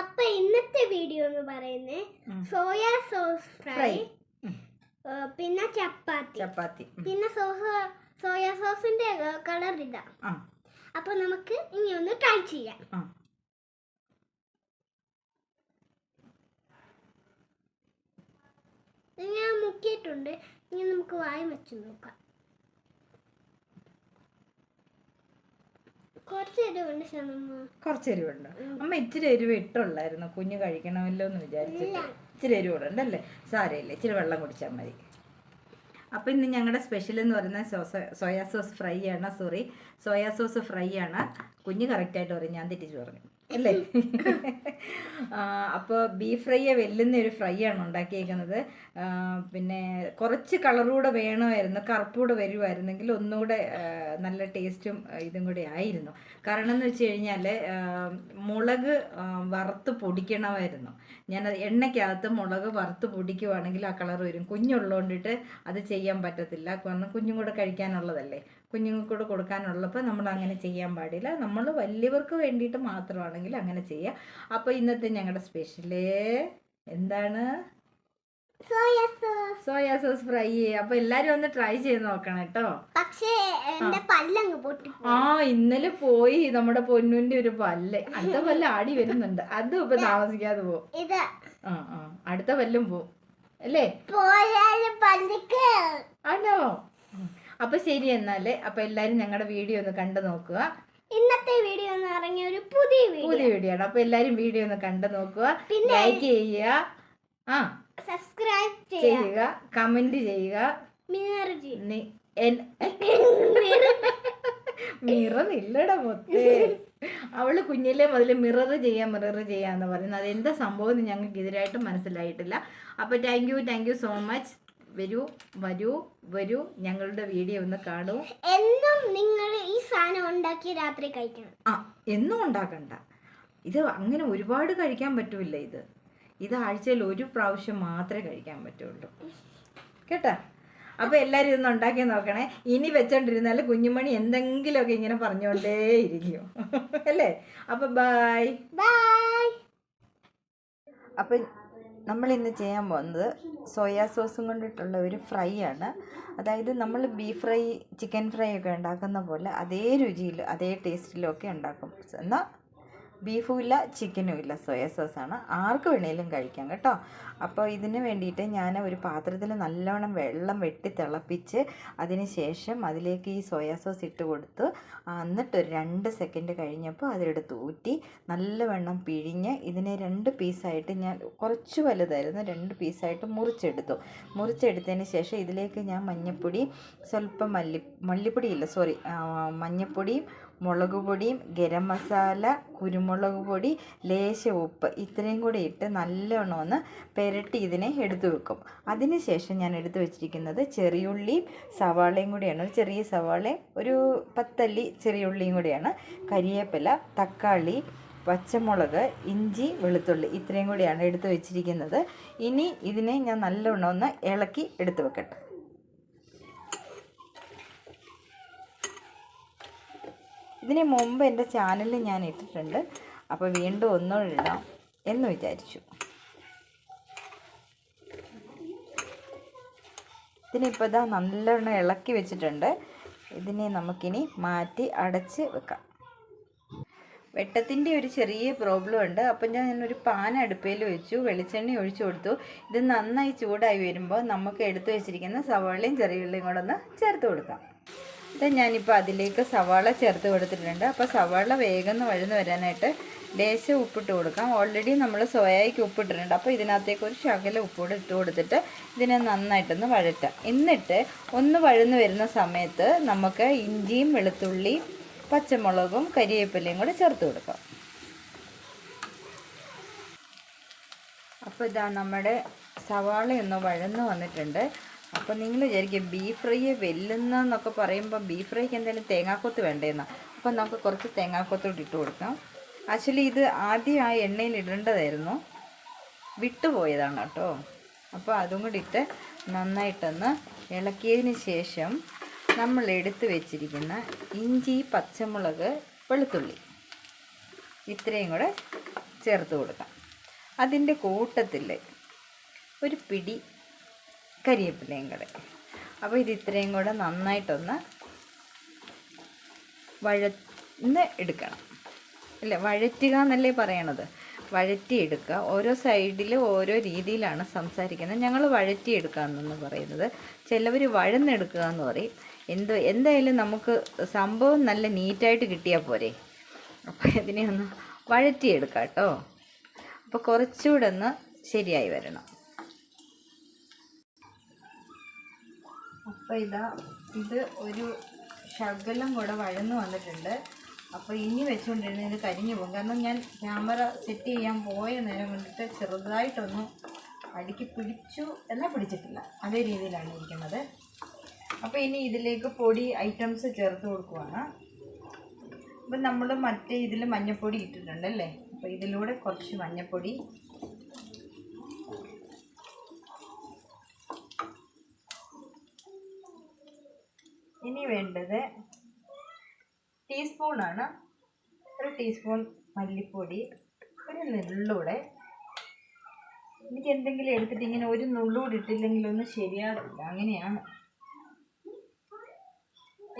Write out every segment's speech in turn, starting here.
അപ്പൊ ഇന്നത്തെ വീഡിയോ എന്ന് പറയുന്നത് സോയാ സോസ് ഫ്രൈ പിന്നെ ചപ്പാത്തി. ചപ്പാത്തി. പിന്നെ സോസ് സോയ സോസിന്റെ കളർ ഇതാ. അപ്പൊ നമുക്ക് ഇനി ഒന്ന് ട്രൈ ചെയ്യാം. ഞാൻ മുക്കിയിട്ടുണ്ട്. ഇനി നമുക്ക് വായി വെച്ച് നോക്കാം. കുറച്ച് എരിവുണ്ട് എരിവുണ്ട്. അമ്മ ഇച്ചിരി എരിവ് ഇട്ടുള്ളായിരുന്നു. കുഞ്ഞ് കഴിക്കണമല്ലോ എന്ന് വിചാരിച്ചിട്ട് ഇച്ചിരി എരിവുണ്ടല്ലേ സാരയില്ലേ ഇച്ചിരി വെള്ളം കുടിച്ചാൽ മതി. അപ്പോൾ ഇന്ന് ഞങ്ങളുടെ സ്പെഷ്യൽ എന്ന് പറയുന്നത് സോസ സോയാ സോസ് ഫ്രൈ ആണ്. സോറി സോയാ സോസ് ഫ്രൈ ആണ്. കുഞ്ഞ് കറക്റ്റായിട്ട് പറയും. ഞാൻ തെറ്റിച്ച് പറഞ്ഞു. അല്ലേ? അപ്പോൾ ബീഫ് ഫ്രൈയെ വെല്ലുന്ന ഒരു ഫ്രൈ ആണ് ഉണ്ടാക്കിയേക്കുന്നത്. പിന്നെ കുറച്ച് കളറൂടെ വേണമായിരുന്നു കറുപ്പൂടെ വരുമായിരുന്നെങ്കിൽ ഒന്നുകൂടെ നല്ല ടേസ്റ്റും ഇതും കൂടെ ആയിരുന്നു. കാരണം എന്ന് വെച്ച് കഴിഞ്ഞാൽ മുളക് വറുത്ത് പൊടിക്കണമായിരുന്നു. ഞാൻ എണ്ണയ്ക്കകത്ത് മുളക് വറുത്ത് പൊടിക്കുവാണെങ്കിൽ ആ കളർ വരും. കുഞ്ഞുള്ളതുകൊണ്ടിട്ട് അത് ചെയ്യാൻ പറ്റത്തില്ല. കാരണം കുഞ്ഞും കൂടെ കഴിക്കാനുള്ളതല്ലേ. കുഞ്ഞുങ്ങൾക്ക് കൂടെ കൊടുക്കാനുള്ളപ്പോൾ നമ്മൾ അങ്ങനെ ചെയ്യാൻ പാടില്ല. നമ്മൾ വലിയവർക്ക് വേണ്ടിയിട്ട് മാത്രമാണെങ്കിൽ അങ്ങനെ ചെയ്യാം. അപ്പോൾ ഇന്നത്തെ ഞങ്ങളുടെ സ്പെഷ്യൽ എന്താണ്? Soya sauce. ഫ്രൈ. അപ്പൊ എല്ലാരും ഒന്ന് ട്രൈ ചെയ്ത് നോക്കണം കേട്ടോ. പക്ഷേ എന്റെ പല്ലങ്ങ് പൊട്ടി ആ ഇന്നലെ പോയി നമ്മുടെ പൊന്നുവിന്റെ ഒരു പല്ല്. അടുത്ത പല്ല് ആടി വരുന്നുണ്ട്. അതും ഇപ്പൊ താമസിക്കാതെ പോകും ഇത് ആ ആ. അടുത്ത പല്ലും പോവും. അല്ലേ? പോയാലും പല്ലിക്ക്. ആണോ? ഉം. അപ്പൊ ശരി എന്നാൽ. അപ്പൊ എല്ലാരും ഞങ്ങളുടെ വീഡിയോ ഒന്ന് കണ്ടു നോക്കുക. ഇന്നത്തെ വീഡിയോ എന്ന് പറഞ്ഞ ഒരു പുതിയ പുതിയ വീഡിയോ ആണ്. അപ്പൊ എല്ലാരും വീഡിയോ ഒന്ന് കണ്ടു നോക്കുക. ലൈക്ക് ചെയ്യുക. ആ. സബ്സ്ക്രൈബ് ചെയ്യുക. കമന്റ് ചെയ്യുക. മിറർ ഇല്ലടാ മൊത്തേ. അവൾ കുഞ്ഞിലെ മുതൽ മിറർ ചെയ്യാ മിറർ ചെയ്യാന്ന് പറയുന്നത് അതെന്താ എന്താ സംഭവം എന്ന് ഞങ്ങൾക്ക് ഇതിനായിട്ട് മനസ്സിലായിട്ടില്ല. അപ്പൊ thank you thank you so much വരൂ വരൂ വരൂ. ഞങ്ങളുടെ വീഡിയോ ഒന്ന് കാണൂ. എന്നും നിങ്ങൾ ഈ സാധനം ഉണ്ടാക്കി രാത്രി കഴിക്കണം. ആ എന്നും ഉണ്ടാക്കണ്ട. ഇത് അങ്ങനെ ഒരുപാട് കഴിക്കാൻ പറ്റൂല ഇത്. ഇത് ആഴ്ചയിൽ ഒരു പ്രാവശ്യം മാത്രമേ കഴിക്കാൻ പറ്റുള്ളൂ. കേട്ടാ? അപ്പൊ എല്ലാരും ഇതൊന്ന് ഉണ്ടാക്കി നോക്കണേ. ഇനി വെച്ചോണ്ടിരുന്നാൽ കുഞ്ഞുമണി എന്തെങ്കിലുമൊക്കെ ഇങ്ങനെ പറഞ്ഞുകൊണ്ടേ ഇരിക്കും അല്ലേ? അപ്പൊ ബായ് ബായ് അപ്പം നമ്മൾ ഇന്ന് ചെയ്യാൻ പോകുന്നത് സോയാ സോസും കൊണ്ടിട്ടുള്ള ഒരു ഫ്രൈ ആണ് അതായത് നമ്മൾ ബീഫ് ഫ്രൈ ചിക്കൻ ഫ്രൈ ഒക്കെ ഉണ്ടാക്കുന്ന പോലെ അതേ രുചിയിൽ അതേ ടേസ്റ്റിലും ഒക്കെ ഉണ്ടാക്കും. എന്നാൽ ബീഫും ഇല്ല ചിക്കനും ഇല്ല സോയാ സോസാണ്. ആർക്ക് വേണേലും കഴിക്കാം കേട്ടോ. അപ്പോൾ ഇതിന് വേണ്ടിയിട്ട് ഞാൻ ഒരു പാത്രത്തിൽ നല്ലവണ്ണം വെള്ളം വെട്ടി തിളപ്പിച്ച് അതിന് ശേഷം അതിലേക്ക് ഈ സോയാ സോസ് ഇട്ട് കൊടുത്ത് എന്നിട്ടൊരു രണ്ട് സെക്കൻഡ് കഴിഞ്ഞപ്പോൾ അതിലെടുത്ത് ഊറ്റി നല്ലവണ്ണം പിഴിഞ്ഞ് ഇതിനെ രണ്ട് പീസായിട്ട് ഞാൻ കുറച്ച് വലുതായിരുന്നു രണ്ട് പീസായിട്ട് മുറിച്ചെടുത്തു. മുറിച്ചെടുത്തതിന് ശേഷം ഇതിലേക്ക് ഞാൻ മഞ്ഞൾപ്പൊടി സ്വല്പം മല്ലി മല്ലിപ്പൊടിയില്ല സോറി മഞ്ഞൾപ്പൊടിയും മുളക് പൊടിയും ഗരം മസാല കുരുമുളക് പൊടി ലേശ ഉപ്പ് ഇത്രയും കൂടി ഇട്ട് നല്ലോണം ഒന്ന് പെരട്ടി ഇതിനെ എടുത്തു വെക്കും. അതിന് ശേഷം ഞാൻ എടുത്തു വെച്ചിരിക്കുന്നത് ചെറിയുള്ളിയും സവാളയും കൂടിയാണ്. ഒരു ചെറിയ സവാളയും ഒരു പത്തല്ലി ചെറിയുള്ളിയും കൂടിയാണ്. കരിയേപ്പില തക്കാളി പച്ചമുളക് ഇഞ്ചി വെളുത്തുള്ളി ഇത്രയും കൂടിയാണ് എടുത്തു വെച്ചിരിക്കുന്നത്. ഇനി ഇതിനെ ഞാൻ നല്ലോണം ഒന്ന് ഇളക്കി എടുത്തു വെക്കട്ടെ. ഇതിന് മുമ്പ് എന്റെ ചാനലിൽ ഞാൻ ഇട്ടിട്ടുണ്ട്. അപ്പോൾ വീണ്ടും ഒന്നും ഇടാം എന്ന് വിചാരിച്ചു. ഇതിനിപ്പോൾ ഇതാ നല്ലോണം ഇളക്കി വെച്ചിട്ടുണ്ട്. ഇതിനെ നമുക്കിനി മാറ്റി അടച്ച് വെക്കാം. വെട്ടത്തിന്റെ ഒരു ചെറിയ പ്രോബ്ലം ഉണ്ട്. അപ്പം ഞാൻ ഒരു പാൻ അടുപ്പയിൽ വെച്ചു. വെളിച്ചെണ്ണ ഒഴിച്ചു കൊടുത്തു. ഇത് നന്നായി ചൂടായി വരുമ്പോൾ നമുക്ക് എടുത്തു വെച്ചിരിക്കുന്ന സവാളയും ചെറിയുള്ളിയും കൂടെ ഒന്ന് ചേർത്ത് കൊടുക്കാം. ഇത് ഞാനിപ്പോൾ അതിലേക്ക് സവാള ചേർത്ത് കൊടുത്തിട്ടുണ്ട്. അപ്പോൾ സവാള വേഗം വഴന്ന് വരാനായിട്ട് ലേശം ഉപ്പിട്ട് കൊടുക്കാം. ഓൾറെഡി നമ്മൾ സോയായ്ക്ക് ഉപ്പിട്ടിട്ടുണ്ട്. അപ്പോൾ ഇതിനകത്തേക്ക് ഒരു ശകല ഉപ്പൂടെ ഇട്ട് കൊടുത്തിട്ട് ഇതിനെ നന്നായിട്ടൊന്ന് വഴറ്റാം. എന്നിട്ട് ഒന്ന് വഴുന്ന് വരുന്ന സമയത്ത് നമുക്ക് ഇഞ്ചിയും വെളുത്തുള്ളിയും പച്ചമുളകും കരിവേപ്പിലയും കൂടെ ചേർത്ത് കൊടുക്കാം. അപ്പോൾ ഇതാ നമ്മുടെ സവാളയൊന്ന് വഴന്ന് വന്നിട്ടുണ്ട്. അപ്പോൾ നിങ്ങൾ വിചാരിക്കും ബീഫ് ഫ്രൈ എന്നൊക്കെ പറയുമ്പോൾ ബീഫ് ഫ്രൈക്ക് എന്തായാലും തേങ്ങാക്കൊത്ത് വേണ്ടതെന്നാൽ അപ്പം നമുക്ക് കുറച്ച് തേങ്ങാക്കൊത്തോട്ട് ഇട്ട് കൊടുക്കാം. ആക്ച്വലി ഇത് ആദ്യം ആ എണ്ണയിൽ ഇടേണ്ടതായിരുന്നു. വിട്ടുപോയതാണ് കേട്ടോ. അപ്പോൾ അതും കൂടി ഇട്ട് നന്നായിട്ടൊന്ന് ഇളക്കിയതിന് ശേഷം നമ്മൾ എടുത്ത് വെച്ചിരിക്കുന്ന ഇഞ്ചി പച്ചമുളക് വെളുത്തുള്ളി ഇത്രയും കൂടെ ചേർത്ത് കൊടുക്കാം. അതിന്റെ കൂട്ടത്തിൽ ഒരു പിടി കരിയേപ്പിലയും കൂടെ. അപ്പോൾ ഇത് ഇത്രയും കൂടെ നന്നായിട്ടൊന്ന് വഴന്ന് എടുക്കണം. അല്ലേ? വഴറ്റുക എന്നല്ലേ പറയണത്? വഴറ്റിയെടുക്കുക. ഓരോ സൈഡിൽ ഓരോ രീതിയിലാണ് സംസാരിക്കുന്നത്. ഞങ്ങൾ വഴറ്റിയെടുക്കുക എന്നൊന്ന് പറയുന്നത്. ചിലവർ വഴന്നെടുക്കുക എന്ന് പറയും. എന്ത് എന്തായാലും നമുക്ക് സംഭവം നല്ല നീറ്റായിട്ട് കിട്ടിയാൽ പോരെ. അപ്പോൾ ഇതിനെ ഒന്ന് വഴറ്റിയെടുക്കാം കേട്ടോ. അപ്പോൾ കുറച്ചുകൂടെ ഒന്ന് ശരിയായി വരണം. അപ്പോൾ ഇതാ ഇത് ഒരു ശകലം കൂടെ വഴന്ന് വന്നിട്ടുണ്ട്. അപ്പോൾ ഇനി വെച്ചുകൊണ്ടിരുന്ന ഇത് കരിഞ്ഞു പോകും. കാരണം ഞാൻ ക്യാമറ സെറ്റ് ചെയ്യാൻ പോയ നേരം കൊണ്ടിട്ട് ചെറുതായിട്ടൊന്ന് അടുക്കി പിടിച്ചു എന്നാൽ പിടിച്ചിട്ടില്ല. അതേ രീതിയിലാണ് ഇരിക്കുന്നത്. അപ്പോൾ ഇനി ഇതിലേക്ക് പൊടി ഐറ്റംസ് ചേർത്ത് കൊടുക്കുവാണ്. അപ്പം നമ്മൾ മറ്റേ ഇതിൽ മഞ്ഞപ്പൊടി ഇട്ടിട്ടുണ്ട് അല്ലേ? അപ്പോൾ ഇതിലൂടെ കുറച്ച് മഞ്ഞപ്പൊടി ഇനി വേണ്ടത് ടീസ്പൂണാണ് ഒരു ടീസ്പൂൺ മല്ലിപ്പൊടി ഒരു നെല്ലൂടെ എനിക്ക് എന്തെങ്കിലും എടുത്തിട്ട് ഇങ്ങനെ ഒരു നുള്ളൂടെ ഇട്ടില്ലെങ്കിലൊന്നും ശരിയാവില്ല. അങ്ങനെയാണ്.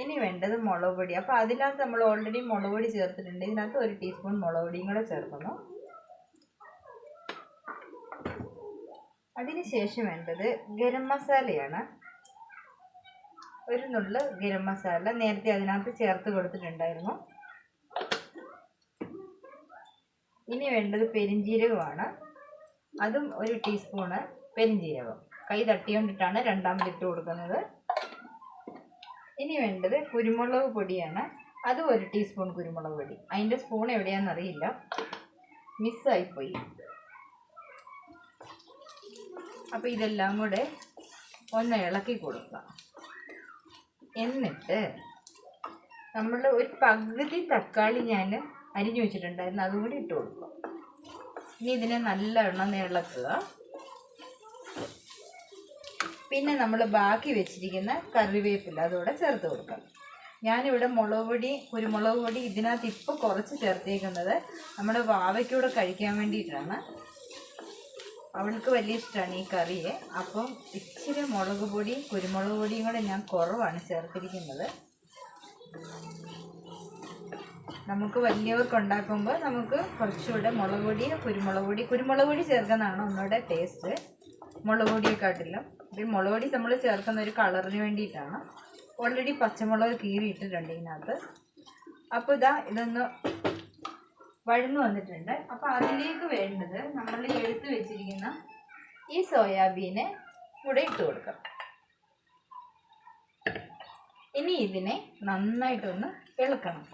ഇനി വേണ്ടത് മുളക് പൊടി. അപ്പോൾ അതിനകത്ത് നമ്മൾ ഓൾറെഡി മുളക് പൊടി ചേർത്തിട്ടുണ്ട്. ഇതിനകത്ത് ഒരു ടീസ്പൂൺ മുളക് പൊടിയും കൂടെ ചേർക്കുന്നു അതിനുശേഷം വേണ്ടത് ഗരം മസാലയാണ്. ഒരു നുള്ള് ഗരം മസാല നേരത്തെ അതിനകത്ത് ചേർത്ത് കൊടുത്തിട്ടുണ്ടായിരുന്നു. ഇനി വേണ്ടത് പെരിഞ്ജീരകമാണ് അതും ഒരു ടീസ്പൂണ് പെരിഞ്ജീരകം കൈ തട്ടിക്കൊണ്ടിട്ടാണ് രണ്ടാമത് ഇട്ട് കൊടുക്കുന്നത്. ഇനി വേണ്ടത് കുരുമുളക് പൊടിയാണ്. അതും ഒരു ടീസ്പൂൺ കുരുമുളക് പൊടി. അതിന്റെ സ്പൂൺ എവിടെയാണെന്നറിയില്ല മിസ്സായിപ്പോയി. അപ്പോൾ ഇതെല്ലാം കൂടെ ഒന്ന് ഇളക്കി കൊടുക്കുക എന്നിട്ട് നമ്മൾ ഒരു പകുതി തക്കാളി ഞാൻ അരിഞ്ഞു വെച്ചിട്ടുണ്ടായിരുന്നു. അതുകൂടി ഇട്ട് കൊടുക്കുക ഇനി ഇതിനെ നല്ലവണ്ണം ഇളക്കുക. പിന്നെ നമ്മൾ ബാക്കി വെച്ചിരിക്കുന്ന കറിവേപ്പില അതോടെ ചേർത്ത് കൊടുക്കാം ഞാനിവിടെ മുളക് പൊടി കുരുമുളക് പൊടി ഇതിനകത്ത് ഇപ്പോൾ കുറച്ച് ചേർത്തേക്കുന്നത് നമ്മുടെ വാവയ്ക്കൂടെ കഴിക്കാൻ വേണ്ടിയിട്ടാണ്. അവൾക്ക് വലിയ ഇഷ്ടമാണ് ഈ കറിയെ. അപ്പം ഇച്ചിരി മുളക് പൊടി കുരുമുളക് പൊടിയും കൂടെ ഞാൻ കുറവാണ് ചേർത്തിരിക്കുന്നത്. നമുക്ക് വലിയവർക്ക് ഉണ്ടാക്കുമ്പോൾ നമുക്ക് കുറച്ചുകൂടെ മുളക് പൊടി കുരുമുളക് പൊടി. കുരുമുളക് പൊടി ചേർക്കുന്നതാണ് ഒന്നുകൂടെ ടേസ്റ്റ് മുളക് പൊടിയെക്കാട്ടിലും. ഇപ്പം മുളക് പൊടി നമ്മൾ ചേർക്കുന്ന ഒരു കളറിന് വേണ്ടിയിട്ടാണ്. ഓൾറെഡി പച്ചമുളക് കീറി ഇട്ടിട്ടുണ്ട് ഇതിനകത്ത്. അപ്പോൾ ഇതാ ഇതൊന്ന് വഴന്നു വന്നിട്ടുണ്ട്. അപ്പോൾ അതിലേക്ക് വേണ്ടത് നമ്മൾ എടുത്തു വെച്ചിരിക്കുന്ന ഈ സോയാബീനെ കൂടെ ഇട്ട് കൊടുക്കാം. ഇനി ഇതിനെ നന്നായിട്ടൊന്ന് ഇളക്കണം.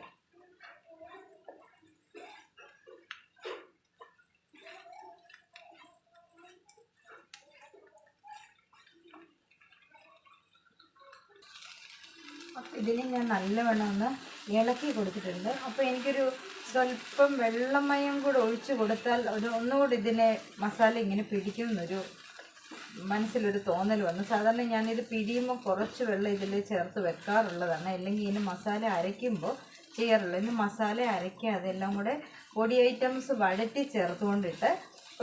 ഇതിനെ ഞാൻ നല്ലവണ്ണം ഒന്ന് ഇളക്കി കൊടുത്തിട്ടുണ്ട്. അപ്പോൾ എനിക്കൊരു സ്വല്പം വെള്ളമയം കൂടെ ഒഴിച്ചു കൊടുത്താൽ ഒരു ഒന്നുകൂടി ഇതിനെ മസാല ഇങ്ങനെ പിടിക്കുമെന്നൊരു മനസ്സിലൊരു തോന്നൽ വന്നു. സാധാരണ ഞാനിത് പിടിയുമ്പോൾ കുറച്ച് വെള്ളം ഇതിൽ ചേർത്ത് വെക്കാറുള്ളതാണ്. അല്ലെങ്കിൽ ഇതിന് മസാല അരയ്ക്കുമ്പോൾ ചെയ്യാറുള്ളത് ഇന്ന് മസാല അരയ്ക്കാതെ എല്ലാം കൂടെ പൊടി ഐറ്റംസ് വഴറ്റി ചേർത്തുകൊണ്ടിട്ട്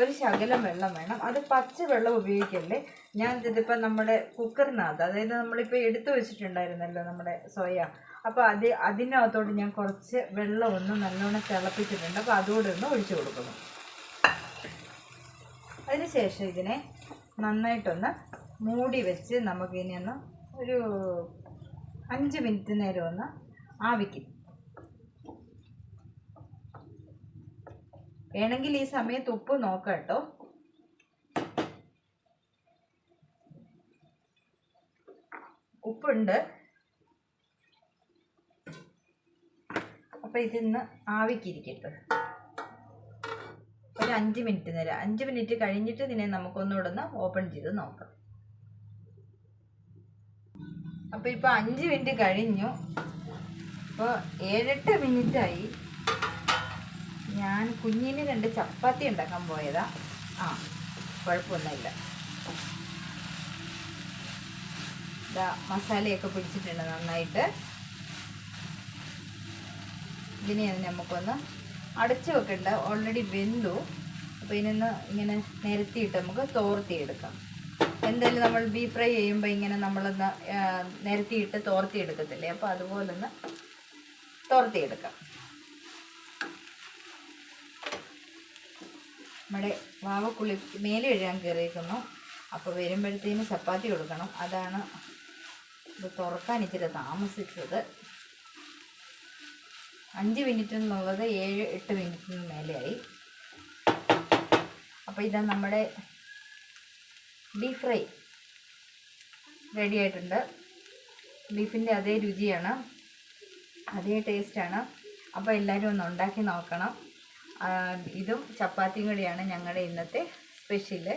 ഒരു ശകലം വെള്ളം വേണം. അത് പച്ച വെള്ളം ഉപയോഗിക്കല്ലേ? ഞാൻ ഇതിപ്പോൾ നമ്മുടെ കുക്കറിനകത്ത് അതായത് നമ്മളിപ്പോൾ എടുത്തു വെച്ചിട്ടുണ്ടായിരുന്നല്ലോ നമ്മുടെ സോയ. അപ്പോൾ അത് അതിനകത്തോട്ട് ഞാൻ കുറച്ച് വെള്ളം ഒന്ന് നല്ലോണം തിളപ്പിച്ചിട്ടുണ്ട്. അപ്പോൾ അതുകൂടെ ഒന്ന് ഒഴിച്ചു കൊടുക്കുന്നു. അതിനുശേഷം ഇതിനെ നന്നായിട്ടൊന്ന് മൂടി വെച്ച് നമുക്കിനി ഒന്ന് ഒരു അഞ്ച് മിനിറ്റ് നേരം ഒന്ന് ആവിക്കും. വേണമെങ്കിൽ ഈ സമയത്ത് ഉപ്പ് നോക്കാം കേട്ടോ. ഉപ്പുണ്ട്. അപ്പോൾ ഇതിന്ന് ആവിക്കിരിക്കട്ടെ. ഒരു അഞ്ച് മിനിറ്റ് നേരം. അഞ്ച് മിനിറ്റ് കഴിഞ്ഞിട്ട് ഇതിനെ നമുക്കൊന്നുകൂടെ ഓപ്പൺ ചെയ്ത് നോക്കാം. അപ്പോൾ ഇപ്പോൾ അഞ്ച് മിനിറ്റ് കഴിഞ്ഞു. അപ്പോൾ ഏഴെട്ട് മിനിറ്റായി. ഞാൻ കുഞ്ഞിന് രണ്ട് ചപ്പാത്തി ഉണ്ടാക്കാൻ പോയതാ. ആ കുഴപ്പമൊന്നുമില്ല. മസാലയൊക്കെ പിടിച്ചിട്ടുണ്ട് നന്നായിട്ട്. ഇതിനെ നമുക്കൊന്ന് അടച്ചു വെക്കണ്ട ഓൾറെഡി വെന്തു. അപ്പോൾ ഇതിനൊന്ന് ഇങ്ങനെ നിരത്തിയിട്ട് നമുക്ക് തോർത്തിയെടുക്കാം. എന്തായാലും നമ്മൾ ബീഫ് ഫ്രൈ ചെയ്യുമ്പോൾ ഇങ്ങനെ നമ്മളൊന്ന് നിരത്തിയിട്ട് തോർത്തിയെടുക്കത്തില്ലേ? അപ്പോൾ അതുപോലൊന്ന് തോർത്തി എടുക്കാം നമ്മുടെ വാവക്കുള്ളി മേലെ എഴുതാൻ കയറിയിരിക്കുന്നു. അപ്പോൾ വരുമ്പോഴത്തേന് ചപ്പാത്തി കൊടുക്കണം. അതാണ് ഇത് തുറക്കാൻ ഇച്ചിരി താമസിച്ചത്. അഞ്ച് മിനിറ്റ് എന്നുള്ളത് ഏഴ് എട്ട് മിനിറ്റിന് മേലെയായി. അപ്പോൾ ഇതാ നമ്മുടെ ബീഫ് ഫ്രൈ റെഡി ആയിട്ടുണ്ട് ബീഫിന്റെ അതേ രുചിയാണ് അതേ ടേസ്റ്റാണ്. അപ്പോൾ എല്ലാവരും ഒന്ന് ഉണ്ടാക്കി നോക്കണം. ഇതും ചപ്പാത്തിയും കൂടിയാണ് ഞങ്ങളുടെ ഇന്നത്തെ സ്പെഷ്യൽ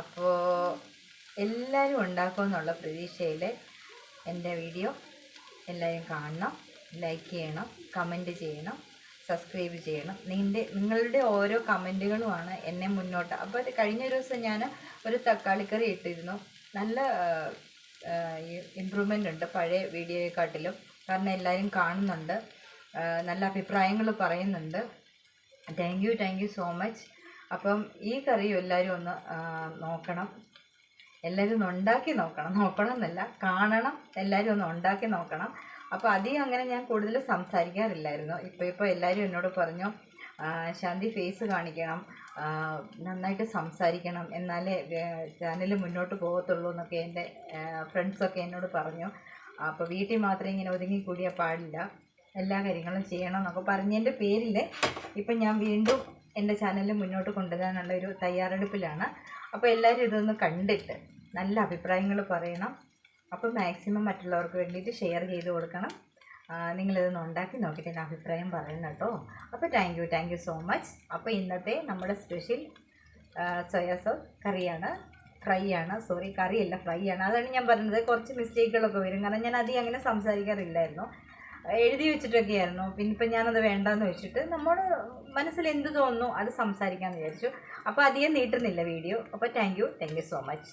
അപ്പോൾ എല്ലാവരും ഉണ്ടാക്കുമെന്നുള്ള പ്രതീക്ഷയിൽ എന്റെ വീഡിയോ എല്ലാവരും കാണണം ലൈക്ക് ചെയ്യണം. കമന്റ് ചെയ്യണം സബ്സ്ക്രൈബ് ചെയ്യണം. നിന്റെ നിങ്ങളുടെ ഓരോ കമന്റുകളുമാണ് എന്നെ മുന്നോട്ട്. അപ്പോൾ കഴിഞ്ഞ ഒരു ദിവസം ഞാൻ ഒരു തക്കാളിക്കറി ഇട്ടിരുന്നു. നല്ല ഇമ്പ്രൂവ്മെന്റ് ഉണ്ട് പഴയ വീഡിയോയെക്കാട്ടിലും. കാരണം എല്ലാവരും കാണുന്നുണ്ട്. നല്ല അഭിപ്രായങ്ങൾ പറയുന്നുണ്ട്. Thank you thank you so much അപ്പം ഈ കറിയും എല്ലാവരും ഒന്ന് നോക്കണം. എല്ലാവരും ഒന്ന് ഉണ്ടാക്കി നോക്കണം. നോക്കണം എന്നല്ല കാണണം. എല്ലാവരും ഒന്ന് ഉണ്ടാക്കി നോക്കണം. അപ്പോൾ അധികം അങ്ങനെ ഞാൻ കൂടുതൽ സംസാരിക്കാറില്ലായിരുന്നു. ഇപ്പോൾ ഇപ്പോൾ എല്ലാവരും എന്നോട് പറഞ്ഞു ശാന്തി ഫേസ് കാണിക്കണം നന്നായിട്ട് സംസാരിക്കണം എന്നാലേ ചാനൽ മുന്നോട്ട് പോകത്തുള്ളൂ എന്നൊക്കെ എന്റെ ഫ്രണ്ട്സൊക്കെ എന്നോട് പറഞ്ഞു. അപ്പോൾ വീട്ടിൽ മാത്രം ഇങ്ങനെ ഒതുങ്ങി കൂടിയാൽ പാടില്ല. എല്ലാ കാര്യങ്ങളും ചെയ്യണം എന്നൊക്കെ പറഞ്ഞതിന്റെ പേരിൽ ഇപ്പം ഞാൻ വീണ്ടും എന്റെ ചാനൽ മുന്നോട്ട് കൊണ്ടുവരാനുള്ള ഒരു തയ്യാറെടുപ്പിലാണ്. അപ്പോൾ എല്ലാവരും ഇതൊന്ന് കണ്ടിട്ട് നല്ല അഭിപ്രായങ്ങൾ പറയണം. അപ്പോൾ മാക്സിമം മറ്റുള്ളവർക്ക് വേണ്ടിയിട്ട് ഷെയർ ചെയ്ത് കൊടുക്കണം. നിങ്ങളിതൊന്ന് ഉണ്ടാക്കി നോക്കിയിട്ട് എന്റെ അഭിപ്രായം പറയണം കേട്ടോ. അപ്പോൾ thank you thank you so much അപ്പോൾ ഇന്നത്തെ നമ്മുടെ സ്പെഷ്യൽ സോയാ സോസ് കറിയാണ് ഫ്രൈ ആണ്. സോറി കറിയല്ല ഫ്രൈ ആണ്. അതാണ് ഞാൻ പറഞ്ഞത്. കുറച്ച് മിസ്റ്റേക്കുകളൊക്കെ വരും. കാരണം ഞാൻ അധികം അങ്ങനെ സംസാരിക്കാറില്ലായിരുന്നു. എഴുതി വെച്ചിട്ടൊക്കെ ആയിരുന്നു പിന്നെ ഇപ്പം ഞാനത് വേണ്ടാന്ന് വെച്ചിട്ട് നമ്മൾ മനസ്സിൽ എന്ത് തോന്നുന്നു അത് സംസാരിക്കാമെന്ന് വിചാരിച്ചു. അപ്പോൾ അധികം നീട്ടുന്നില്ല വീഡിയോ. അപ്പോൾ thank you thank you so much